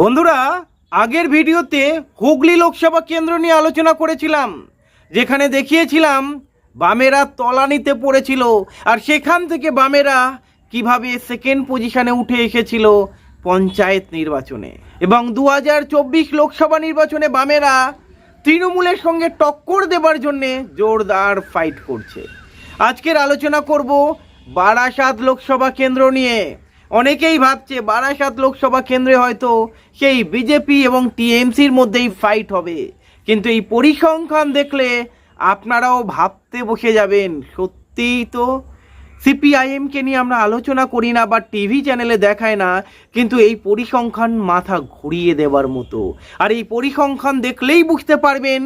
বন্ধুরা, আগের ভিডিওতে হুগলি লোকসভা কেন্দ্র নিয়ে আলোচনা করেছিলাম, যেখানে দেখিয়েছিলাম বামেরা তলানিতে পড়েছিল আর সেখান থেকে বামেরা কীভাবে সেকেন্ড পজিশনে উঠে এসেছিল পঞ্চায়েত নির্বাচনে। এবং দু হাজার চব্বিশ লোকসভা নির্বাচনে বামেরা তৃণমূলের সঙ্গে টক্কর দেবার জন্যে জোরদার ফাইট করছে। আজকের আলোচনা করব বারাসাত লোকসভা কেন্দ্র নিয়ে। অনেকেই ভাবছে বারাসাত লোকসভা কেন্দ্রে হয়তো সেই বিজেপি এবং টিএমসির মধ্যেই ফাইট হবে। কিন্তু এই পরিসংখ্যান দেখলে আপনারাও ভাবতে বসে যাবেন, সত্যিই তো। সিপিআইএমকে নিয়ে আমরা আলোচনা করি না বা টিভি চ্যানেলে দেখায় না, কিন্তু এই পরিসংখ্যান মাথা ঘুরিয়ে দেবার মতো। আর এই পরিসংখ্যান দেখলেই বুঝতে পারবেন,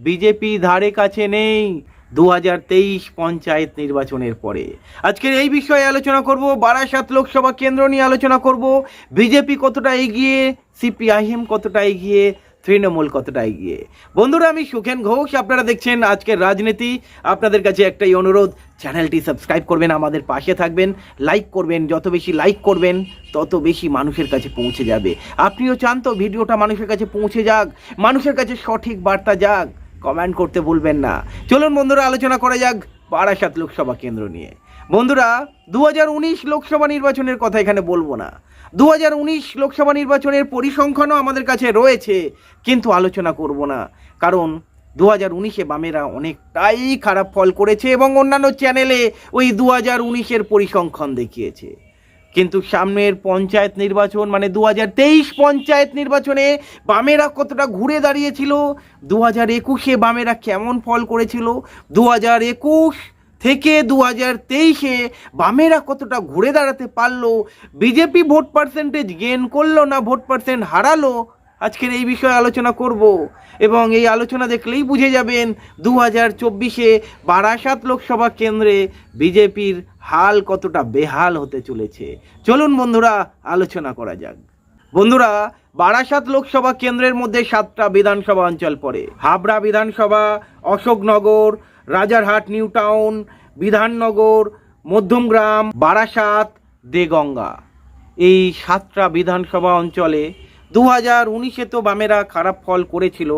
বিজেপি ধারে কাছে নেই। দু হাজার তেইশ পঞ্চায়েত নির্বাচনের পরে। আজকের এই বিষয়ে আলোচনা করব, বারাসাত লোকসভা কেন্দ্র নিয়ে আলোচনা করব, বিজেপি কতটা এগিয়ে, সিপিআইএম কতটা এগিয়ে, তৃণমূল কতটা এগিয়ে। বন্ধুরা, আমি সুখেন ঘোষ, আপনারা দেখছেন আজকের রাজনীতি। আপনাদের কাছে একটাই অনুরোধ, চ্যানেলটি সাবস্ক্রাইব করবেন, আমাদের পাশে থাকবেন, লাইক করবেন, যত বেশি লাইক করবেন, তত বেশি মানুষের কাছে পৌঁছে যাবে। আপনিও চান তো ভিডিওটা মানুষের কাছে পৌঁছে যাক, মানুষের কাছে সঠিক বার্তা যাক। কমেন্ট করতে ভুলবেন না। চলুন বন্ধুরা, আলোচনা করা যাক বারাসাত লোকসভা কেন্দ্র নিয়ে। বন্ধুরা দু হাজার উনিশ লোকসভা নির্বাচনের কথা এখানে বলব না। দু হাজার উনিশ লোকসভা নির্বাচনের পরিসংখ্যানও আমাদের কাছে রয়েছে, কিন্তু আলোচনা করব না। কারণ দু হাজার উনিশে বামেরা অনেকটাই খারাপ ফল করেছে এবং অন্যান্য চ্যানেলে ওই দু হাজার উনিশের পরিসংখ্যান দেখিয়েছে। কিন্তু সামনের পঞ্চায়েত নির্বাচন মানে দু পঞ্চায়েত নির্বাচনে বামেরা কতটা ঘুরে দাঁড়িয়েছিল? দু হাজার একুশে বামেরা কেমন ফল করেছিল? দু হাজার একুশ থেকে দু হাজার তেইশে বামেরা কতটা ঘুরে দাঁড়াতে পারল? বিজেপি ভোট পার্সেন্টেজ গেন করল না, ভোট পার্সেন্ট হারালো? আজকের এই বিষয়ে আলোচনা করব এবং এই আলোচনা দেখলেই বুঝে যাবেন দু হাজার চব্বিশে বারাসাত লোকসভা কেন্দ্রে বিজেপির হাল কতটা বেহাল হতে চলেছে। চলুন বন্ধুরা, আলোচনা করা যাক। বন্ধুরা, বারাসাত লোকসভা কেন্দ্রের মধ্যে সাতটা বিধানসভা অঞ্চল পড়ে। হাবড়া বিধানসভা, অশোকনগর, রাজারহাট নিউ টাউন বিধাননগর, মধ্যমগ্রাম, বারাসাত, দেগঙ্গা। এই সাতটা বিধানসভা অঞ্চলে দু হাজার উনিশে তো বামেরা খারাপ ফল করেছিল।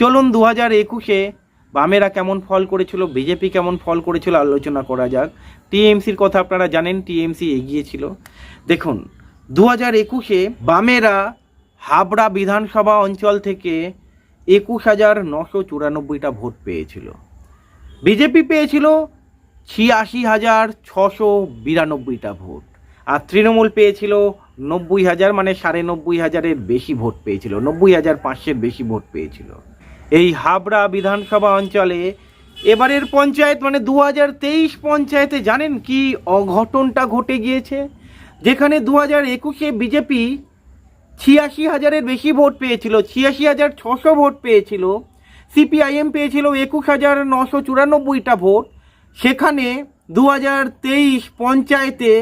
চলুন দু হাজার একুশে বামেরা কেমন ফল করেছিল, বিজেপি কেমন ফল করেছিল, আলোচনা করা যাক। টিএমসির কথা আপনারা জানেন, টিএমসি এগিয়েছিল দেখুন দু হাজার একুশে বামেরা হাবড়া বিধানসভা অঞ্চল থেকে একুশ হাজার নশো চুরানব্বইটা ভোট পেয়েছিল। বিজেপি পেয়েছিল ছিয়াশি হাজার ছশো বিরানব্বইটা ভোট। আর তৃণমূল পেয়েছিল নব্বই হাজার মানে সাড়ে নব্বই হাজারের বেশি ভোট পেয়েছিল, নব্বই হাজার পাঁচশের বেশি ভোট পেয়েছিল। এই হাবড়া বিধানসভা অঞ্চলে এবারের পঞ্চায়েত মানে দু হাজার তেইশ পঞ্চায়েতে জানেন কি অঘটনটা ঘটে গিয়েছে? যেখানে দু হাজার একুশে বিজেপি ছিয়াশি হাজারের বেশি ভোট পেয়েছিল, ছিয়াশি হাজার ছশো ভোট পেয়েছিল, সিপিআইএম পেয়েছিল একুশ হাজার নশো চুরানব্বইটা ভোট। সেখানে দু হাজার তেইশ পঞ্চায়েতে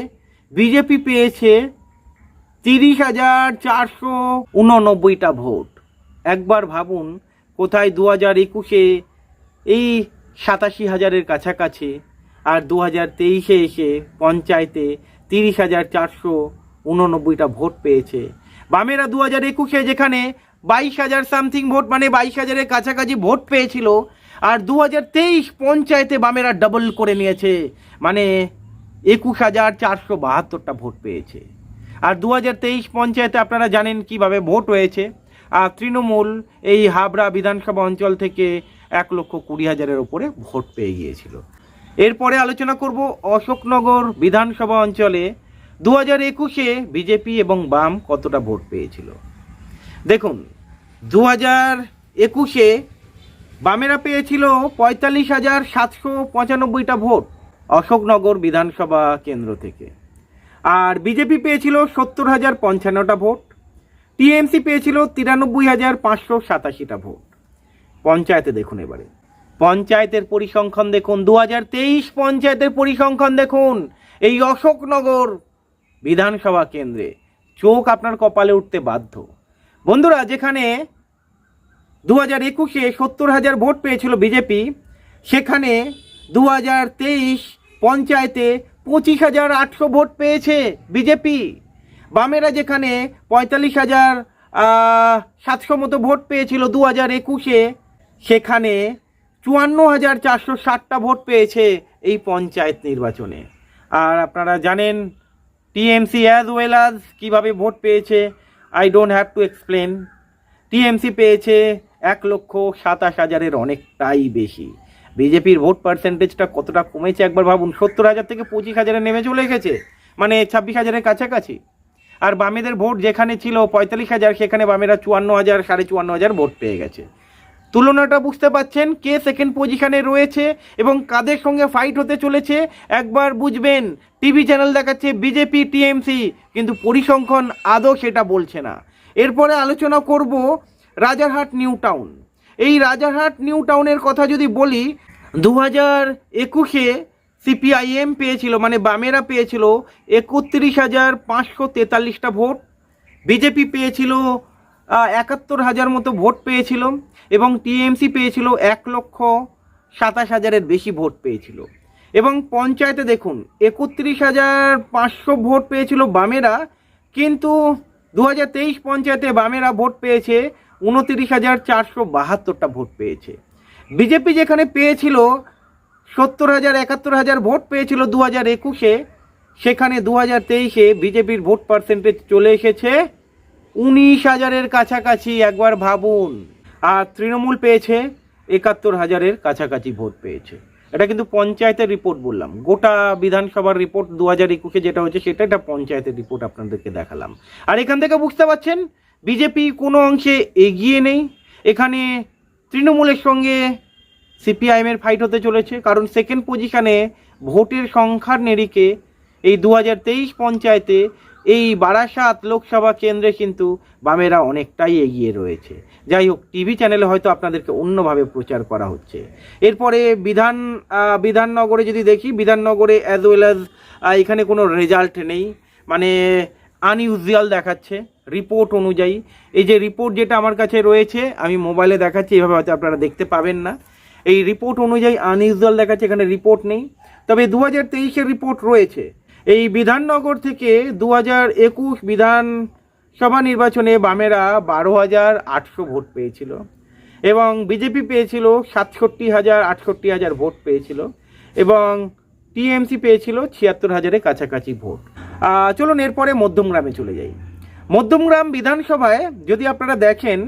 বিজেপি পেয়েছে তিরিশ হাজার চারশো উননব্বইটা ভোট। একবার ভাবুন কোথায় দু হাজার একুশে এই সাতাশি হাজারের কাছাকাছি আর দু হাজার তেইশে এসে পঞ্চায়েতে তিরিশ হাজার চারশো উননব্বইটা ভোট পেয়েছে। বামেরা দু হাজার একুশে যেখানে বাইশ হাজার সামথিং ভোট মানে বাইশ হাজারের কাছাকাছি ভোট পেয়েছিল, আর দু হাজার তেইশ পঞ্চায়েতে বামেরা ডাবল করে নিয়েছে। মানে একুশ হাজার চারশো বাহাত্তরটা ভোট পেয়েছে। আর দু হাজার তেইশ পঞ্চায়েতে আপনারা জানেন কীভাবে ভোট হয়েছে। আর তৃণমূল এই হাবড়া বিধানসভা অঞ্চল থেকে এক লক্ষ কুড়ি হাজারের ওপরে ভোট পেয়ে গিয়েছিল। এরপরে আলোচনা করব অশোকনগর বিধানসভা অঞ্চলে দু হাজার একুশে বিজেপি এবং বাম কতটা ভোট পেয়েছিল। দেখুন দু হাজার একুশে বামেরা পেয়েছিল পঁয়তাল্লিশ হাজার সাতশো পঁচানব্বইটা ভোট। অশোকনগর বিধানসভা কেন্দ্র থেকে। আর বিজেপি পেয়েছিল সত্তর হাজার পঞ্চান্নটা ভোট, টিএমসি পেয়েছিল তিরানব্বই হাজার পাঁচশো সাতাশিটা ভোট। পঞ্চায়েতে দেখুন এবারে। পঞ্চায়েতের পরিসংখ্যান দেখুন, দু হাজার তেইশ পঞ্চায়েতের পরিসংখ্যান দেখুন, এই অশোকনগর বিধানসভা কেন্দ্রে। চোখ আপনার কপালে উঠতে বাধ্য। বন্ধুরা, যেখানে দু হাজার একুশে সত্তর হাজার ভোট পেয়েছিল বিজেপি, সেখানে দু হাজার তেইশ পঞ্চায়েতে পঁচিশ হাজার আটশো ভোট পেয়েছে বিজেপি। বামেরা যেখানে পঁয়তাল্লিশ হাজার সাতশো মতো ভোট পেয়েছিল দু হাজার একুশে, সেখানে চুয়ান্ন হাজার চারশো ষাটটা ভোট পেয়েছে এই পঞ্চায়েত নির্বাচনে। আর আপনারা জানেন, টিএমসি অ্যাজ ওয়েল অ্যাজ কীভাবে ভোট পেয়েছে I don't have to explain TMC পেয়েছে এক লক্ষ সাতাশ হাজারের অনেকটাই বেশি। বিজেপির ভোট পার্সেন্টেজটা কতটা কমেছে একবার ভাবুন? সত্তর হাজার থেকে পঁচিশ হাজারে নেমে চলে গেছে মানে ছাব্বিশ হাজারের কাছাকাছি। আর বামেদের ভোট যেখানে ছিল পঁয়তাল্লিশ হাজার, সেখানে বামেরা চুয়ান্ন হাজার, সাড়ে চুয়ান্ন হাজার ভোট পেয়ে গেছে। তুলনাটা বুঝতে পাচ্ছেন কে সেকেন্ড পজিশানে রয়েছে এবং কাদের সঙ্গে ফাইট হতে চলেছে? একবার বুঝবেন টিভি চ্যানেল দেখাচ্ছে বিজেপি টিএমসি কিন্তু পরিসংখ্যান আদৌ সেটা বলছে না। এরপরে আলোচনা করব রাজারহাট নিউ টাউন। এই রাজারহাট নিউ টাউনের কথা যদি বলি দু হাজার একুশে সিপিআইএম পেয়েছিল মানে বামেরা পেয়েছিল একত্রিশ হাজার পাঁচশো তেতাল্লিশটা ভোট। বিজেপি পেয়েছিল একাত্তর হাজার মতো ভোট পেয়েছিল এবং টিএমসি পেয়েছিল এক লক্ষ সাতাশ হাজারের বেশি ভোট পেয়েছিল। এবং পঞ্চায়েতে দেখুন, একত্রিশ হাজার পাঁচশো ভোট পেয়েছিল বামেরা, কিন্তু দু পঞ্চায়েতে বামেরা ভোট পেয়েছে, উনতিরিশ হাজার চারশো বাহাত্তরটা ভোট পেয়েছে। বিজেপি যেখানে পেয়েছিল সত্তর হাজার, একাত্তর হাজার ভোট পেয়েছিল দু হাজার একুশে, সেখানে দু হাজার তেইশে বিজেপির ভোট পার্সেন্টেজ চলে এসেছে উনিশ হাজারের কাছাকাছি, একবার ভাবুন। আর তৃণমূল পেয়েছে একাত্তর হাজারের কাছাকাছি ভোট পেয়েছে। এটা কিন্তু পঞ্চায়েতের রিপোর্ট বললাম। গোটা বিধানসভার রিপোর্ট দু হাজার একুশে যেটা হচ্ছে সেটা একটা পঞ্চায়েতের রিপোর্ট আপনাদেরকে দেখালাম। আর এখান থেকে বুঝতে পারছেন, বিজেপি কোনো অংশে এগিয়ে নেই। এখানে তৃণমূলের সঙ্গে সিপিআইএমের ফাইট হতে চলেছে, কারণ সেকেন্ড পজিশনে ভোটের সংখ্যার নিরিখে এই দু হাজার তেইশ পঞ্চায়েতে এই বারাসাত লোকসভা কেন্দ্রে কিন্তু বামেরা অনেকটাই এগিয়ে রয়েছে। যাই হোক, টিভি চ্যানেলে হয়তো আপনাদেরকে অন্যভাবে প্রচার করা হচ্ছে। এরপরে বিধান বিধাননগরে যদি দেখি, বিধাননগরে অ্যাজ ওয়েল অ্যাজ এখানে কোনো রেজাল্ট নেই। মানে আনইউজুয়াল দেখাচ্ছে। রিপোর্ট অনুযায়ী। এই যে রিপোর্ট যেটা আমার কাছে রয়েছে, আমি মোবাইলে দেখাচ্ছি, এভাবে হয়তো আপনারা দেখতে পাবেন না। এই রিপোর্ট অনুযায়ী আনইউজুয়াল দেখাচ্ছে, এখানে রিপোর্ট নেই। তবে দু হাজার তেইশের রিপোর্ট রয়েছে। এই বিধাননগর থেকে দু হাজার একুশ বিধানসভা নির্বাচনে বামেরা বারো হাজার আটশো ভোট পেয়েছিল এবং বিজেপি পেয়েছিল সাতষট্টি হাজার আটষট্টি হাজার ভোট পেয়েছিল এবং টিএমসি পেয়েছিল ছিয়াত্তর হাজারের কাছাকাছি ভোট। চলুন এরপরে মধ্যমগ্রামে চলে যাই। মধ্যমগ্রাম বিধানসভায় যদি আপনারা দেখেন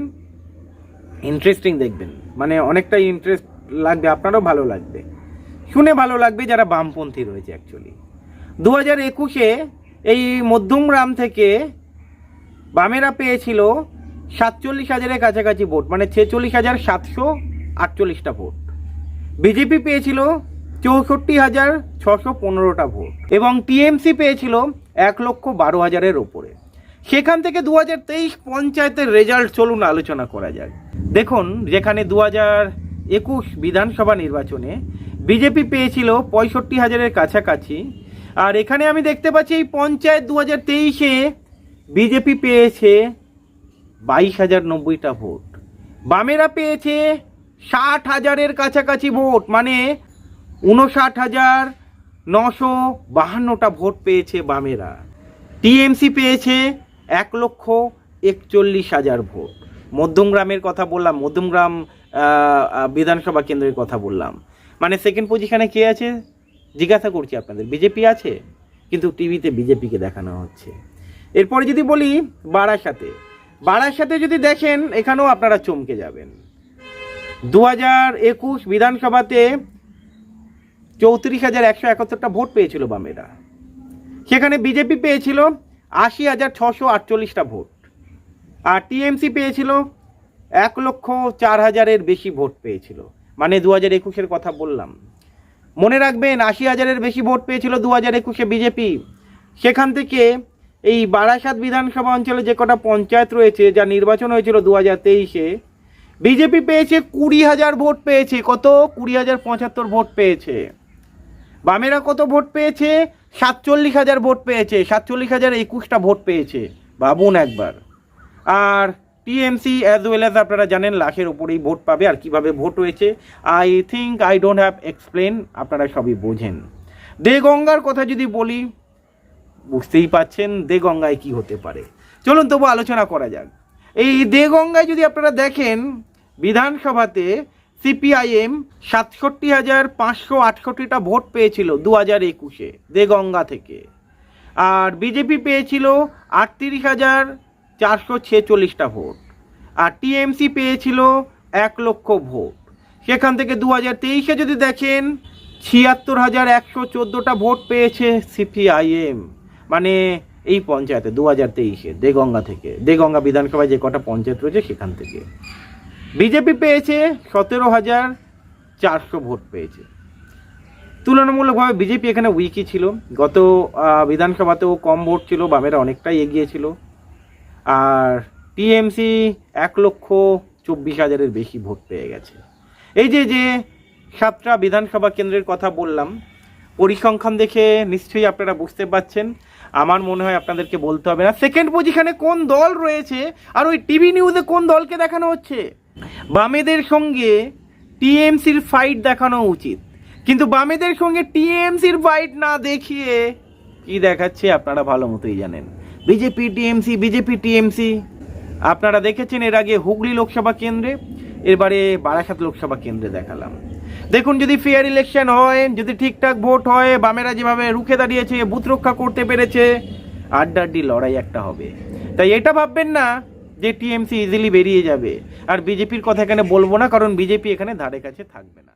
ইন্টারেস্টিং দেখবেন। মানে অনেকটাই ইন্টারেস্ট লাগবে, আপনারও ভালো লাগবে। শুনে ভালো লাগবে যারা বামপন্থী রয়েছে অ্যাকচুয়ালি দু হাজার একুশে এই মধ্যমগ্রাম থেকে বামেরা পেয়েছিল সাতচল্লিশ হাজারের কাছাকাছি ভোট মানে ছেচল্লিশ হাজার সাতশো আটচল্লিশটা ভোট। বিজেপি পেয়েছিল চৌষট্টি হাজার ছশো পনেরোটা ভোট। এবং টিএমসি পেয়েছিল এক লক্ষ বারো হাজারের ওপরে। সেখান থেকে দু হাজার তেইশ পঞ্চায়েতের রেজাল্ট চলুন আলোচনা করা যাক। দেখুন, যেখানে দু হাজার একুশ বিধানসভা নির্বাচনে বিজেপি পেয়েছিল পঁয়ষট্টি হাজারের কাছাকাছি, আর এখানে আমি দেখতে পাচ্ছি এই পঞ্চায়েত দু হাজার তেইশে বিজেপি পেয়েছে বাইশ হাজার নব্বইটা ভোট। বামেরা পেয়েছে ষাট হাজারের কাছাকাছি ভোট মানে উনষাট হাজার নশো বাহান্নটা ভোট পেয়েছে বামেরা। টিএমসি পেয়েছে এক লক্ষ একচল্লিশ হাজার ভোট। মধ্যমগ্রামের কথা বললাম, মধ্যমগ্রাম বিধানসভা কেন্দ্রের কথা বললাম। মানে সেকেন্ড পজিশানে কে আছে? জিজ্ঞাসা করছি আপনাদের বিজেপি আছে? কিন্তু টিভিতে বিজেপিকে দেখানো হচ্ছে। এরপরে যদি বলি বারাসাতে বারাসাতে যদি দেখেন, এখানেও আপনারা চমকে যাবেন। দু হাজার একুশ বিধানসভাতে চৌত্রিশ হাজার একশো একাত্তরটা ভোট পেয়েছিল বামেরা। সেখানে বিজেপি পেয়েছিল আশি হাজার ছশো আটচল্লিশটা ভোট। আর টিএমসি পেয়েছিল এক লক্ষ চার হাজারের বেশি ভোট পেয়েছিল। মানে দু হাজার একুশের কথা বললাম। মনে রাখবেন, আশি হাজারের বেশি ভোট পেয়েছিল দু হাজার একুশে বিজেপি। সেখান থেকে এই বারাসাত বিধানসভা অঞ্চলে যে কটা পঞ্চায়েত রয়েছে, যা নির্বাচন হয়েছিল দু হাজার তেইশে, বিজেপি পেয়েছে কুড়ি হাজার ভোট পেয়েছে। কত? কুড়ি হাজার পঁচাত্তর ভোট পেয়েছে। বামেরা কত ভোট পেয়েছে? সাতচল্লিশ হাজার ভোট পেয়েছে। সাতচল্লিশ হাজার একুশটা ভোট পেয়েছে। ভাবুন একবার। আর টিএমসি অ্যাজ ওয়েল অ্যাজ আপনারা জানেন লাখের উপরেই ভোট পাবে আর কীভাবে ভোট হয়েছে। I think I don't have explain আপনারা সবই বোঝেন। দেগঙ্গার কথা যদি বলি, বুঝতেই পাচ্ছেন দেগঙ্গায় কি হতে পারে। চলুন তবু আলোচনা করা যাক। এই দেগঙ্গায় যদি আপনারা দেখেন, বিধানসভাতে সিপিআইএম সাতষট্টি হাজার পাঁচশো আটষট্টিটা ভোট পেয়েছিল দু হাজার একুশে দেগঙ্গা থেকে। আর বিজেপি পেয়েছিল আটত্রিশ হাজার চারশো ছেচল্লিশটা ভোট। আর টিএমসি পেয়েছিল এক লক্ষ ভোট। সেখান থেকে দু হাজার তেইশে যদি দেখেন, ছিয়াত্তর হাজার একশো চোদ্দোটা ভোট পেয়েছে সিপিআইএম। মানে এই পঞ্চায়েতে দু হাজার তেইশে দেগঙ্গা থেকে। দেগঙ্গা বিধানসভায় যে কটা পঞ্চায়েত রয়েছে সেখান থেকে। বিজেপি পেয়েছে সতেরো হাজার চারশো ভোট পেয়েছে। তুলনামূলকভাবে বিজেপি এখানে উইকই ছিল। গত বিধানসভাতেও কম ভোট ছিল, বামেরা অনেকটাই এগিয়ে ছিল। আর টিএমসি এক লক্ষ চব্বিশ হাজারের বেশি ভোট পেয়ে গেছে। এই যে যে সাতটা বিধানসভা কেন্দ্রের কথা বললাম, পরিসংখ্যান দেখে নিশ্চয়ই আপনারা বুঝতে পারছেন। আমার মনে হয় আপনাদেরকে বলতে হবে না। সেকেন্ড পজিশনে কোন দল রয়েছে? আর ওই টিভি নিউজে কোন দলকে দেখানো হচ্ছে? বামেদের সঙ্গে টিএমসির ফাইট দেখানো উচিত। কিন্তু বামেদের সঙ্গে টিএমসির ফাইট না দেখিয়ে কি দেখাচ্ছে আপনারা ভালো মতোই জানেন। বিজেপি, টিএমসি বিজেপি, টিএমসি, আপনারা দেখেছেন এর আগে হুগলি লোকসভা কেন্দ্রে এবারে বারাসাত লোকসভা কেন্দ্রে দেখালাম। দেখুন, যদি ফেয়ার ইলেকশন হয়, যদি ঠিকঠাক ভোট হয়, বামেরা যেভাবে রুখে দাঁড়িয়েছে, বুথ রক্ষা করতে পেরেছে, আড্ডাড্ডি লড়াই একটা হবে। তাই এটা ভাববেন না যে টিএমসি ইজিলি বেরিয়ে যাবে। আর বিজেপির কথা এখানে বলব না কারণ বিজেপি এখানে ধারে কাছে থাকবে না।